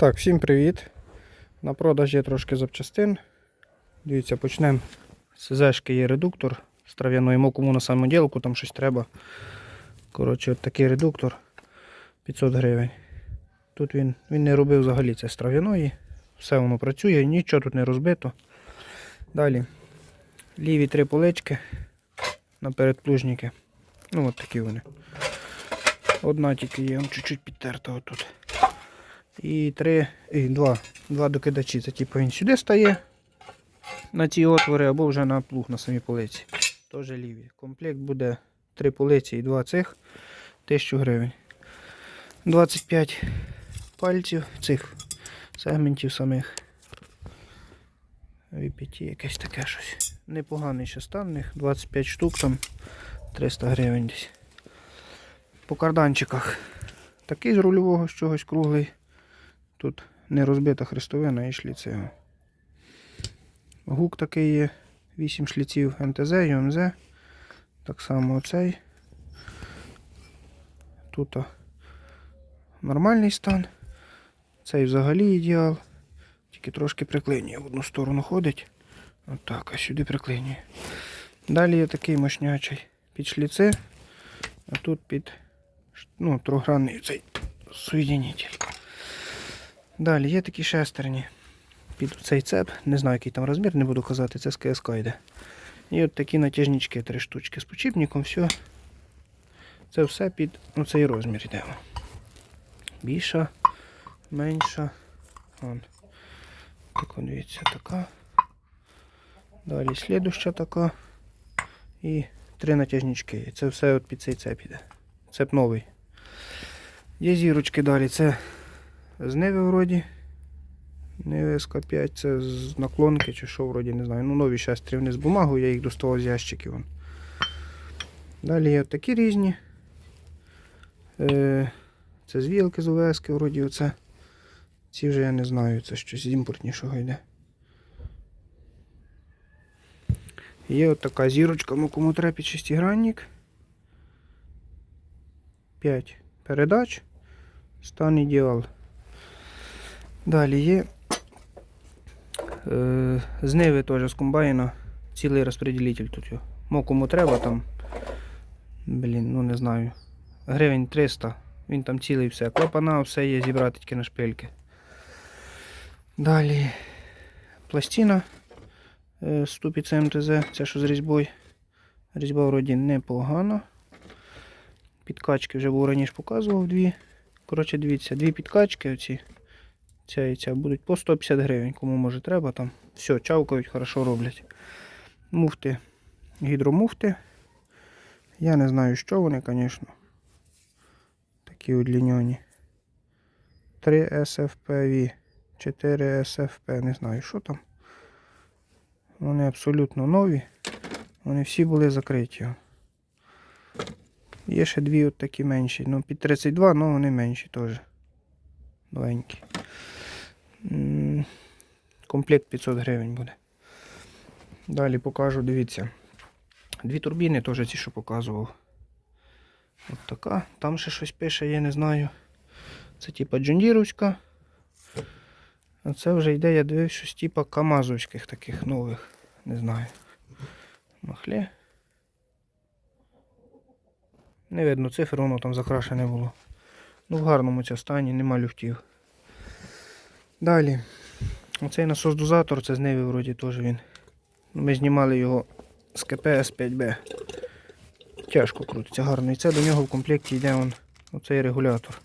Так, всім привіт. На продаж є трошки запчастин. Дивіться, почнемо з СЗшки є редуктор з трав'яної мокому на самоділку, там щось треба. Коротше, от такий редуктор 500 гривень. Тут він, він не робив взагалі це з трав'яної. Все воно працює, нічого тут не розбито. Далі. Ліві три полички на передплужники. Ну от такі вони. Одна тільки є, чуть-чуть підтерта отут. І три, і два, два докидачі. Це типу він сюди стає на ці отвори або вже на плуг на самій полиці. Теж ліві. Комплект буде три полиці і два цих 1000 гривень. 25 пальців цих сегментів самих. VPT якесь таке щось. Непоганий ще стан них. 25 штук там 300 гривень десь. По карданчиках. Такий з рульового з чогось круглий. Тут не розбита хрестовина і шліцево. Гук такий є. 8 шліців МТЗ, ЮМЗ. Так само оцей. Тут нормальний стан. Цей взагалі ідеал. Тільки трошки приклинює. В одну сторону ходить. Отак, а сюди приклинює. Далі є такий мощнячий під шліци, а тут під ну, трогранний цей соєдинитель. Далі є такі шестерні під цей цеп. Не знаю, який там розмір, не буду казати, це з КСК йде. І от такі натяжнички, три штучки з почіпником, все. Це все під цей розмір йде. Більша, менша. Вон. Так, дивіться, така. Далі слідуща така. І три натяжнички. І Це все от під цей цеп іде. Цеп новий. Є зірочки далі. Це з Неви вроді. Неви СК5, це з наклонки чи що вроді, не знаю. Ну, нові шестрі вони з бумагою, я їх доставав з ящиків. вон. Далі є такі різні. Е, це з вілки з ОВСки, вроді оце. Ці вже я не знаю, це щось з імпортнішого йде. Є от така зірочка, ну кому треба під шестигранник. 5 передач. Стан ідеал. Далі є е, з теж з комбайна цілий розпределитель тут. Мо кому треба там. Блін, ну не знаю. Гривень 300. Він там цілий все. Клапана, все є зібрати тільки на шпильки. Далі пластина е, ступіця МТЗ, це що з різьбою. Різьба вроді непогана. Підкачки вже був раніше показував дві. Коротше, дивіться, дві підкачки оці. Ця і ця будуть по 150 гривень, кому може треба там. Все, чавкають, хорошо роблять. Муфти, гідромуфти. Я не знаю, що вони, звісно. Такі удлінені. 3 SFPV, 4 SFP, не знаю, що там. Вони абсолютно нові. Вони всі були закриті. Є ще дві от такі менші. Ну, під 32, але вони менші теж. Новенькі. Комплект 500 гривень буде. Далі покажу, дивіться. Дві турбіни теж ці, що показував. От така. Там ще щось пише, я не знаю. Це типа джундіровська. А це вже йде, я дивився, щось типа камазовських таких нових. Не знаю. Махле. Не видно цифр, воно там закрашене було. Ну, в гарному це стані, нема люфтів. Далі. Оцей насос-дозатор, це з Неві вроді теж він. Ми знімали його з КП С5Б. Тяжко крутиться, гарно. І це до нього в комплекті йде он, оцей регулятор.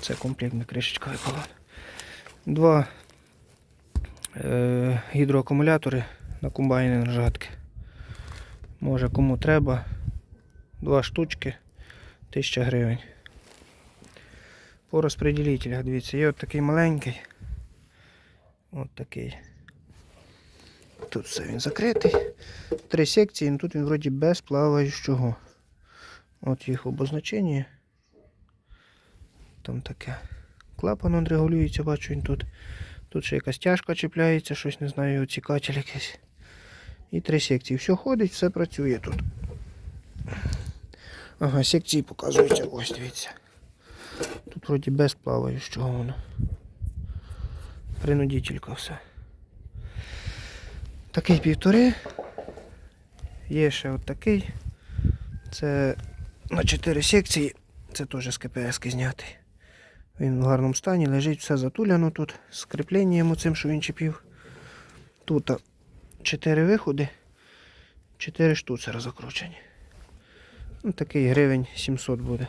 Це комплектна кришечка випала. Два е, гідроакумулятори на комбайни на жатки. Може кому треба. Два штучки 1000 гривень. По розпределителях, дивіться, є от такий маленький. От такий. Тут все він закритий. Три секції, але тут він вроді без плаваючого. От їх обозначення. Там таке. Клапан он регулюється, бачу він тут. Тут ще якась тяжка чіпляється, щось не знаю, оцікатель якийсь. І три секції. Все ходить, все працює тут. Ага, секції показуються. Ось дивіться. Тут вроді без плаваючого воно. Принудителька все. Такий півтори. Є ще от такий. Це на 4 секції. Це теж з КПС знятий. Він в гарному стані, лежить все затуляно тут, з кріпленням оцим, що він чіпів. Тут 4 виходи, 4 штуцера закручені. Ну, такий гривень 700 буде.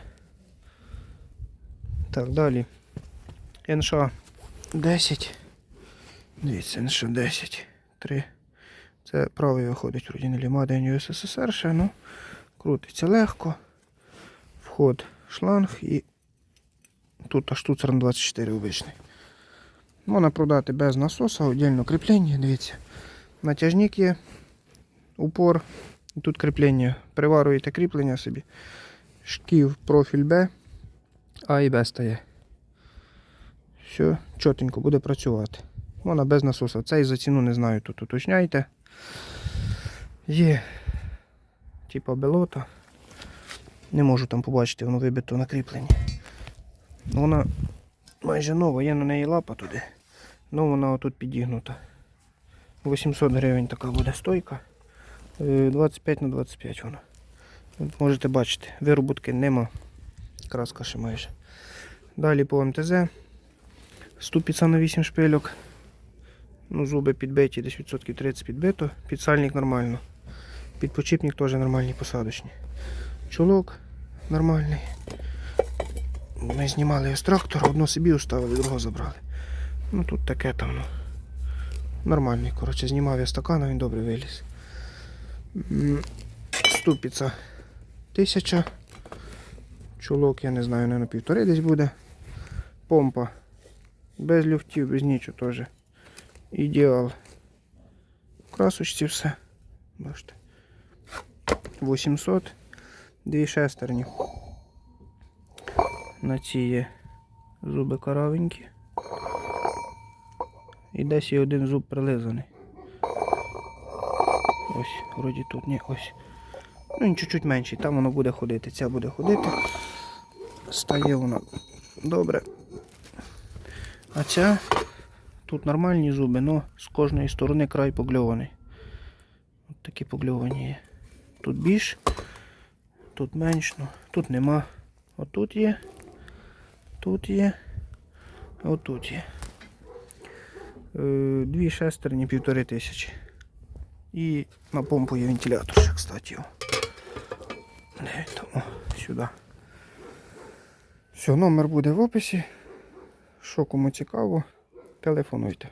Так, далі. НШ 10. Дивіться, НШ 10. 3. Це правий виходить вроді не ліма, день СССР ще, ну крутиться легко. Вход шланг і тут штуцер на 24 обичний. Можна продати без насоса, отдельно кріплення, дивіться. Натяжник є, упор, тут кріплення. Приварюєте кріплення собі. Шків профіль Б, А і Б стає. Все, чотенько буде працювати. Вона без насоса. Цей за ціну не знаю, тут уточняйте. Є типа белота. Не можу там побачити, воно вибито на кріпленні. Ну, Вона майже нова, є на неї лапа туди. Ну вона отут підігнута. 800 гривень така буде стойка. Е, 25 на 25 вона. Можете бачити, вироботки нема. Краска ще майже. Далі по МТЗ. Ступіця на 8 шпильок. Ну, зуби підбиті, десь відсотків 30 підбито. Підсальник нормально. Підпочіпник теж нормальні посадочні. Чулок нормальний. Ми знімали його з трактора, одну собі уставили, другого забрали. Ну тут таке там. Ну. Нормальний, коротше, знімав я стакан, він добре виліз. Ступіця тисяча. Чулок, я не знаю, не на півтори десь буде. Помпа. Без люфтів, без нічого теж. Ідеал. В красочці все. Бачите. 800. Дві шестерні. На ці є зуби коровенькі. І десь є один зуб прилизаний. Ось, вроді тут ні, ось. Ну він чуть-чуть менший, там воно буде ходити, ця буде ходити. Стає воно добре. А ця тут нормальні зуби, але з кожної сторони край погльований. От такі погльовані є. Тут більш, тут менш, ну, тут нема. Отут є, тут є, отут є. Е, Дві шестерні, півтори тисячі. І на помпу є вентилятор кстати. Він? О, сюди. Все, номер буде в описі. Що кому цікаво, телефонуйте.